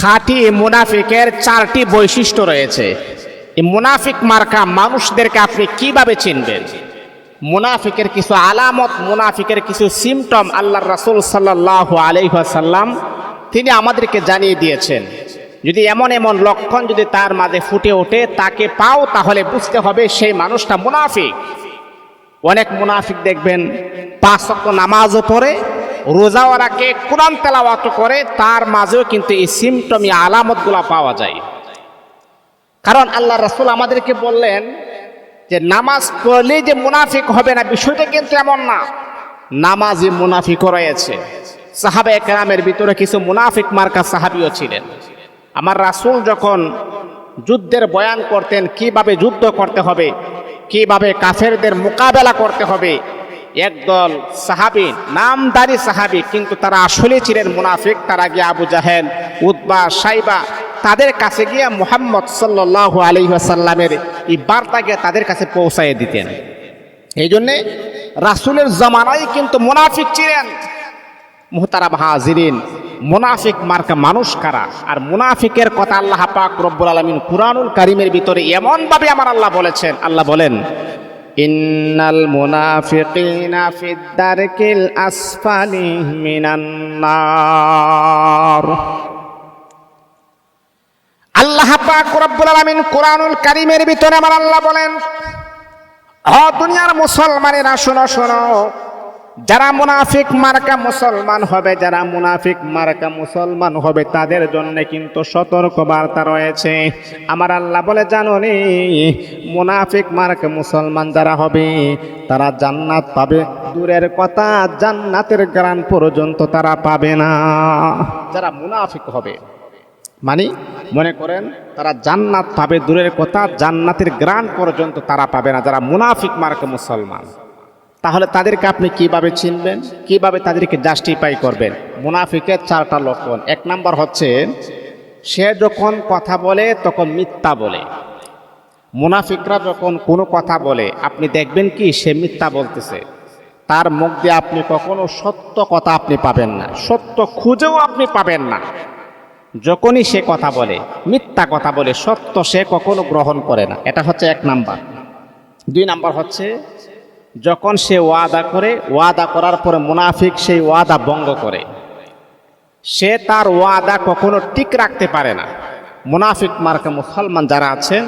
খাঁটি মুনাফিকের চারটি বৈশিষ্ট্য রয়েছে। এই মুনাফিক মার্কা মানুষদেরকে আপনি কীভাবে চিনবেন? মুনাফিকের কিছু আলামত, মুনাফিকের কিছু সিমটম আল্লাহ রাসুল সাল্লাহ আলহাসাল্লাম তিনি আমাদেরকে জানিয়ে দিয়েছেন। যদি এমন এমন লক্ষণ যদি তার মাঝে ফুটে ওঠে, তাকে পাও, তাহলে বুঝতে হবে সেই মানুষটা মুনাফিক। অনেক মুনাফিক দেখবেন, পাঁচ নামাজও পড়ে রোজাও রাখে কোরআন তেলাওয়াত করে, তার মাঝেও কিন্তু এই সিমটমি আলামতগুলো পাওয়া যায়। কারণ আল্লাহ রাসুল আমাদেরকে বললেন যে, নামাজ পড়লেই যে মুনাফিক হবে না, বিষয়টা কিন্তু এমন না। নামাজই মুনাফিকও রয়েছে। সাহাবে একরামের ভিতরে কিছু মুনাফিক মার্কা সাহাবিও ছিলেন। আমার রাসুল যখন যুদ্ধের বয়ান করতেন, কীভাবে যুদ্ধ করতে হবে, কীভাবে কাফেরদের মোকাবেলা করতে হবে একদল সাহাবি, নামদারি সাহাবি, কিন্তু তারা আসলে ছিলেন মুনাফিক, তারা গিয়ে আবু জাহেল উদ্বা সাইবা, তাদের কাছে গিয়ে মোহাম্মদ সাল্লাহ আলহিহাসাল্লামের এই বার্তাকে তাদের কাছে পৌঁছায় দিতেন। এই জন্যে রাসুলের জমানায় কিন্তু মুনাফিক ছিলেন। মুহতারা হাজিরিন, মুনাফিক মার্কা মানুষ কারা? আর মুনাফিকের কথা আল্লাহ পাক রব্বুল আলমিন কুরআনুল কারিমের ভিতরে এমনভাবে আমার আল্লাহ বলেছেন, আল্লাহ বলেন ইন্নাল মুনাফিকিনা ফিদ দারকিল আসফালি মিনান নার। আল্লাহ পাক রব্বুল আলামিন কোরআনুল কারীমের ভিতরে আমার আল্লাহ বলেন অ দুনিয়ার মুসলমানেরা, শোনো শোনো। যারা মুনাফিক মার্কা মুসলমান হবে, যারা মুনাফিক মার্কা মুসলমান হবে, তাদের জন্য কিন্তু সতর্ক বার্তা রয়েছে। আমার আল্লাহ বলে জানো নি মুনাফিক মার্কা মুসলমান যারা হবে, তারা জান্নাত পাবে। দূরের কথা, জান্নাতের গ্রান পর্যন্ত তারা পাবে না। যারা মুনাফিক হবে মানে মনে করেন, তারা জান্নাত পাবে। দূরের কথা, জান্নাতের গ্রান পর্যন্ত তারা পাবে না। যারা মুনাফিক মার্কে মুসলমান তাহলে তাদেরকে আপনি কীভাবে চিনবেন? কীভাবে তাদেরকে জাস্টিফাই করবেন? মুনাফিকের চারটা লক্ষণ। এক নাম্বার হচ্ছে, সে যখন কথা বলে, তখন মিথ্যা বলে। মুনাফিকরা যখন কোনো কথা বলে, আপনি দেখবেন কি সে মিথ্যা বলতেছে। তার মুখ দিয়ে আপনি কখনো সত্য কথা আপনি পাবেন না। সত্য খুঁজেও আপনি পাবেন না। যখনই সে কথা বলে, মিথ্যা কথা বলে, সত্য সে কখনো গ্রহণ করে না। এটা হচ্ছে এক নাম্বার। দুই নাম্বার হচ্ছে যখন সে ওয়াদা করে, ওয়াদা করার পরে মুনাফিক সেই ওয়াদা ভঙ্গ করে। সে তার ওয়াদা কখনো ঠিক রাখতে পারে না। মুনাফিক মার্কা মুসলমান যারা আছেন,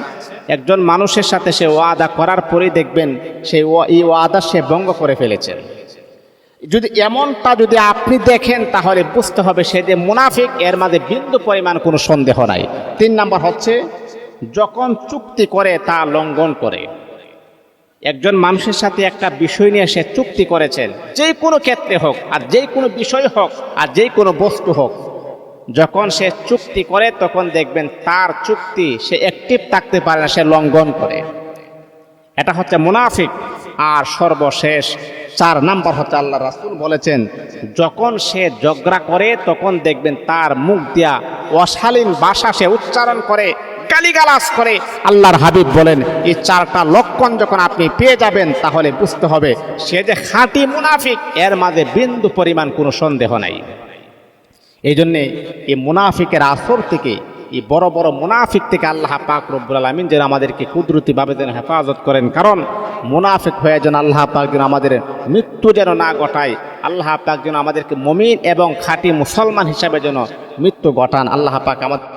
একজন মানুষের সাথে সে ওয়াদা করার পরেই দেখবেন সেই এই ওয়াদা সে ভঙ্গ করে ফেলেছেন। যদি এমনটা যদি আপনি দেখেন, তাহলে বুঝতে হবে সে যে মুনাফিক, এর মাঝে বিন্দু পরিমাণ কোনো সন্দেহ নাই। তিন নাম্বার হচ্ছে, যখন চুক্তি করে তা লঙ্ঘন করে একজন মানুষের সাথে একটা বিষয় নিয়ে সে চুক্তি করেছেন। যে কোনো ক্ষেত্রে হোক, আর যে কোনো বিষয় হোক, আর যে কোনো বস্তু হোক, যখন সে চুক্তি করে, তখন দেখবেন তার চুক্তি সে অ্যাক্টিভ থাকতে পারে না, সে লঙ্ঘন করে। এটা হচ্ছে মুনাফিক, আর সর্বশেষ চার নাম্বার হচ্ছে আল্লাহ রাসুল বলেছেন, যখন সে ঝগড়া করে, তখন দেখবেন তার মুখ দিয়া অশালীন ভাষা সে উচ্চারণ করে। গালিগালাজ করে আল্লাহর হাবিব বলেন, এই চারটা লক্ষণ যখন আপনি পেয়ে যাবেন, তাহলে বুঝতে হবে সে যে খাঁটি মুনাফিক, এর মাঝে বিন্দু পরিমাণ কোনো সন্দেহ নাই। এই জন্যে এই মুনাফিকের আসর থেকে, এই বড় বড় মুনাফিক থেকে আল্লাহ পাক রব্বুল আলমিন যেন আমাদেরকে কুদরতিভাবে যেন হেফাজত করেন। কারণ মুনাফিক হয়ে যেন আল্লাহ পাক যেন আমাদের মৃত্যু যেন না ঘটায়, আল্লাহ পাক যেন আমাদেরকে মমিন এবং খাঁটি মুসলমান হিসাবে যেন মৃত্যু ঘটান। আল্লাহ পাক আমাদের